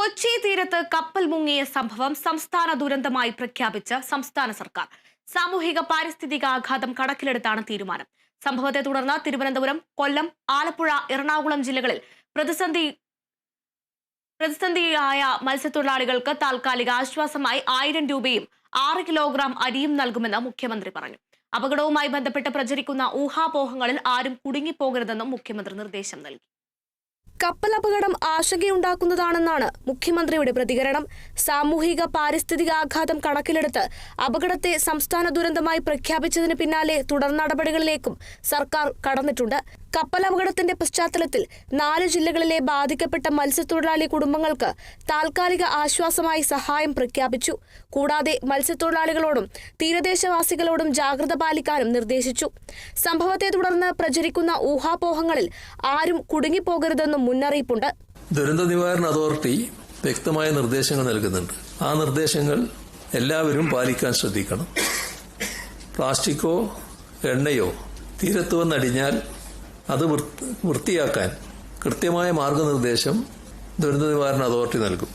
കൊച്ചി തീരത്ത് കപ്പൽ മുങ്ങിയ സംഭവം സംസ്ഥാന ദുരന്തമായി പ്രഖ്യാപിച്ച സംസ്ഥാന സർക്കാർ. സാമൂഹിക പാരിസ്ഥിതിക ആഘാതം കണക്കിലെടുത്താണ് തീരുമാനം. സംഭവത്തെ തുടർന്ന് തിരുവനന്തപുരം കൊല്ലം ആലപ്പുഴ എറണാകുളം ജില്ലകളിൽ പ്രതിസന്ധി പ്രതിസന്ധിയായ മത്സ്യത്തൊഴിലാളികൾക്ക് താൽക്കാലിക ആശ്വാസമായി ആയിരം രൂപയും ആറ് കിലോഗ്രാം അരിയും നൽകുമെന്ന് മുഖ്യമന്ത്രി പറഞ്ഞു. അപകടവുമായി ബന്ധപ്പെട്ട് പ്രചരിക്കുന്ന ഊഹാപോഹങ്ങളിൽ ആരും കുടുങ്ങിപ്പോകരുതെന്നും മുഖ്യമന്ത്രി നിർദ്ദേശം നൽകി. കപ്പൽ അപകടം ആശങ്കയുണ്ടാക്കുന്നതാണെന്നാണ് മുഖ്യമന്ത്രിയുടെ പ്രതികരണം. സാമൂഹിക പാരിസ്ഥിതിക ആഘാതം കണക്കിലെടുത്ത് അപകടത്തെ സംസ്ഥാന ദുരന്തമായി പ്രഖ്യാപിച്ചതിന് പിന്നാലെ തുടർ നടപടികളിലേക്കും സർക്കാർ കടന്നിട്ടുണ്ട്. കപ്പൽ അപകടത്തിന്റെ പശ്ചാത്തലത്തിൽ നാല് ജില്ലകളിലെ ബാധിക്കപ്പെട്ട മത്സ്യത്തൊഴിലാളി കുടുംബങ്ങൾക്ക് താൽക്കാലിക ആശ്വാസമായി സഹായം പ്രഖ്യാപിച്ചു. കൂടാതെ മത്സ്യത്തൊഴിലാളികളോടും തീരദേശവാസികളോടും ജാഗ്രത പാലിക്കാനും നിർദ്ദേശിച്ചു. സംഭവത്തെ തുടർന്ന് പ്രചരിക്കുന്ന ഊഹാപോഹങ്ങളിൽ ആരും കുടുങ്ങിപ്പോകരുതെന്നും മുന്നറിയിപ്പുണ്ട്. ദുരന്ത നിവാരണ അതോറിറ്റി വ്യക്തമായ നിർദ്ദേശങ്ങൾ നൽകുന്നുണ്ട്. ആ നിർദ്ദേശങ്ങൾ എല്ലാവരും പാലിക്കാൻ ശ്രദ്ധിക്കണം. പ്ലാസ്റ്റിക്കോ എണ്ണയോ തീരത്ത് വന്നടിഞ്ഞാൽ അത് വൃത്തിയാക്കാൻ കൃത്യമായ മാർഗനിർദ്ദേശം ദുരന്ത നിവാരണ അതോറിറ്റി നൽകും.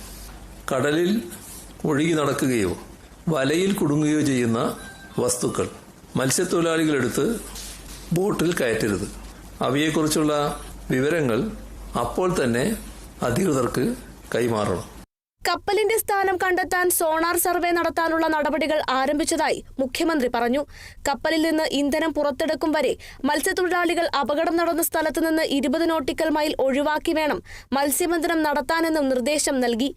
കടലിൽ ഒഴുകി നടക്കുകയോ വലയിൽ കുടുങ്ങുകയോ ചെയ്യുന്ന വസ്തുക്കൾ മത്സ്യത്തൊഴിലാളികളെടുത്ത് ബോട്ടിൽ കയറ്റരുത്. അവയെക്കുറിച്ചുള്ള വിവരങ്ങൾ അപ്പോൾ തന്നെ അധികൃതർക്ക് കൈമാറണം. കപ്പലിന്റെ സ്ഥാനം കണ്ടെത്താൻ സോണാർ സർവേ നടത്താനുള്ള നടപടികൾ ആരംഭിച്ചതായി മുഖ്യമന്ത്രി പറഞ്ഞു. കപ്പലിൽ നിന്ന് ഇന്ധനം പുറത്തെടുക്കും വരെ മത്സ്യത്തൊഴിലാളികൾ അപകടം നടന്ന സ്ഥലത്ത് നിന്ന് ഇരുപത് നോട്ടിക്കൽ മൈൽ ഒഴിവാക്കി വേണം മത്സ്യബന്ധനം നടത്താനെന്നും നിർദ്ദേശം നൽകി.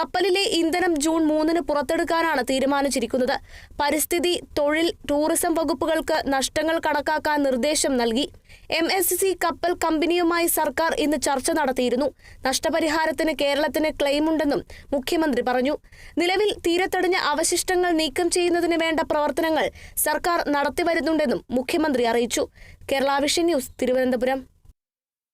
കപ്പലിലെ ഇന്ധനം ജൂൺ മൂന്നിന് പുറത്തെടുക്കാനാണ് തീരുമാനിച്ചിരിക്കുന്നത്. പരിസ്ഥിതി തൊഴിൽ ടൂറിസം വകുപ്പുകൾക്ക് നഷ്ടങ്ങൾ കണക്കാക്കാൻ നിർദ്ദേശം നൽകി. എം എസ് സി കപ്പൽ കമ്പനിയുമായി സർക്കാർ ഇന്ന് ചർച്ച നടത്തിയിരുന്നു. നഷ്ടപരിഹാരത്തിന് കേരളത്തിന് ക്ലെയിമുണ്ടെന്നും മുഖ്യമന്ത്രി പറഞ്ഞു. നിലവിൽ തീരത്തടിഞ്ഞ അവശിഷ്ടങ്ങൾ നീക്കം ചെയ്യുന്നതിന് വേണ്ട പ്രവർത്തനങ്ങൾ സർക്കാർ നടത്തിവരുന്നുണ്ടെന്നും മുഖ്യമന്ത്രി അറിയിച്ചു. Kerala vision news Thiruvananthapuram.